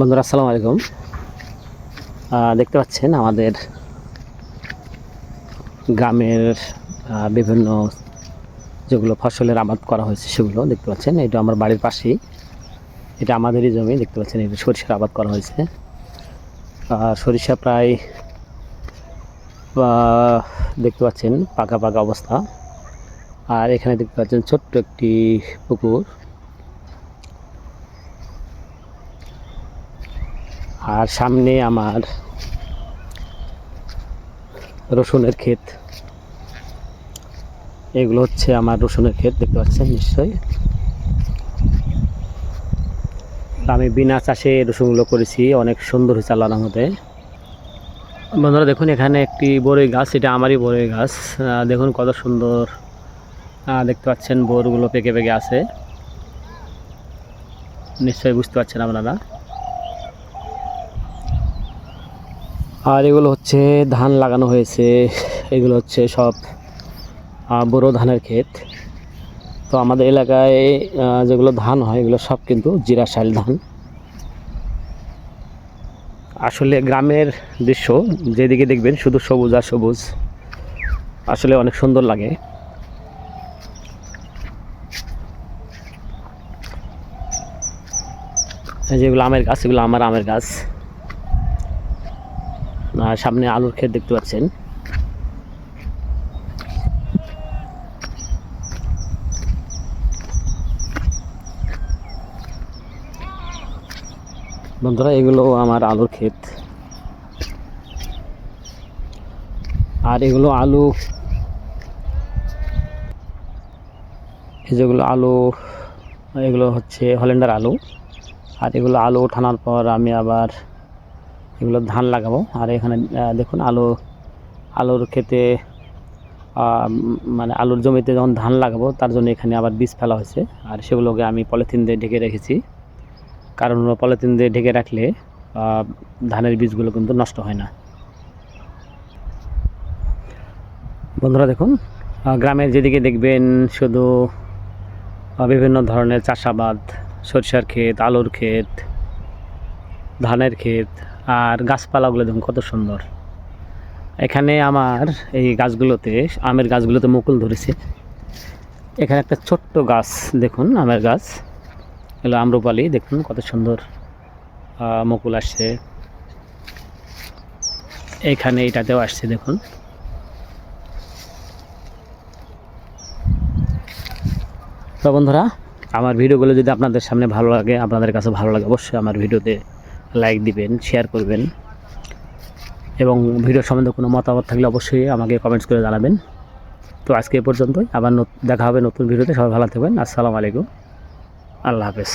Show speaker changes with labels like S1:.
S1: বন্ধুরা, আসসালামু আলাইকুম। দেখতে পাচ্ছেন আমাদের গ্রামের বিভিন্ন যেগুলো ফসলের আবাদ করা হয়েছে সেগুলো দেখতে পাচ্ছেন। এটা আমার বাড়ির পাশেই। এটা আমাদেরই জমি, দেখতে পাচ্ছেন এটা সরিষার আবাদ করা হয়েছে। সরিষা প্রায় দেখতে পাচ্ছেন পাকা পাকা অবস্থা। আর এখানে দেখতে পাচ্ছেন ছোট্ট একটি পুকুর। আর সামনে আমার রসুনের ক্ষেত। এগুলো হচ্ছে আমার রসুনের ক্ষেত, দেখতে পাচ্ছেন নিশ্চয়ই। আমি বিনা চাষে রসুনগুলো করেছি, অনেক সুন্দর হয়েছে আল্লাহর মতে বন্ধুরা, দেখুন, এখানে একটি বড়ই গাছ, এটা আমারই বড়ই গাছ। দেখুন কত সুন্দর। দেখতে পাচ্ছেন, বোরগুলো পেকে পেকে আছে। নিশ্চয়ই বুঝতে পারছেন আপনারা। আর এগুলো হচ্ছে ধান লাগানো হয়েছে। এগুলো হচ্ছে সব বড় ধানের ক্ষেত। তো আমাদের এলাকায় যেগুলো ধান হয়, এগুলো সব কিন্তু জিরা শাইল ধান। আসলে গ্রামের দৃশ্য, যেদিকে দেখবেন শুধু সবুজ আর সবুজ। আসলে অনেক সুন্দর লাগে। যেগুলো আমের গাছ, এগুলো আমার আমের গাছ। আর সামনে আলুর ক্ষেত দেখতে পাচ্ছেন। বন্ধুরা, এগুলো আমার আলুর ক্ষেত। আর এগুলো আলু। যেগুলো আলু, এগুলো হচ্ছে হল্যান্ডার আলু। আর এগুলো আলু ওঠানোর পর আমি আবার এগুলো ধান লাগাবো। আর এখানে দেখুন আলু আলুর উম, মানে আলুর জমিতে যখন ধান লাগাবো তার জন্য এখানে আবার বীজ ফেলা হয়েছে। আর সেগুলোকে আমি পলিথিন দিয়ে ঢেকে রেখেছি। কারণ পলিথিন দিয়ে ঢেকে রাখলে ধানের বীজগুলো কিন্তু নষ্ট হয় না। বন্ধুরা দেখুন গ্রামের যেদিকে দেখবেন শুধু বিভিন্ন ধরনের চাষাবাদ সরিষার ক্ষেত আলুর ক্ষেত ধানের ক্ষেত আর গাছপালাগুলো দেখুন কত সুন্দর। এখানে আমার এই গাছগুলোতে, আমের গাছগুলোতে মুকুল ধরেছে। এখানে একটা ছোট্ট গাছ দেখুন, আমের গাছ। এগুলো আম্রপালি, দেখুন কত সুন্দর মুকুল আসছে। এইখানে এটাতেও আসছে, দেখুন। তো বন্ধুরা, আমার ভিডিওগুলো যদি আপনাদের সামনে ভালো লাগে, আপনাদের কাছে ভালো লাগে, অবশ্যই আমার ভিডিওতে লাইক দিবেন শেয়ার করবেন। এবং ভিডিও সম্বন্ধে কোনো মতামত থাকলে অবশ্যই আমাকে কমেন্টস করে জানাবেন। তো আজকে এ পর্যন্তই, আবার দেখা হবে নতুন ভিডিওতে সবাই ভালো থাকবেন। আসসালামু আলাইকুম। আল্লাহ হাফেজ।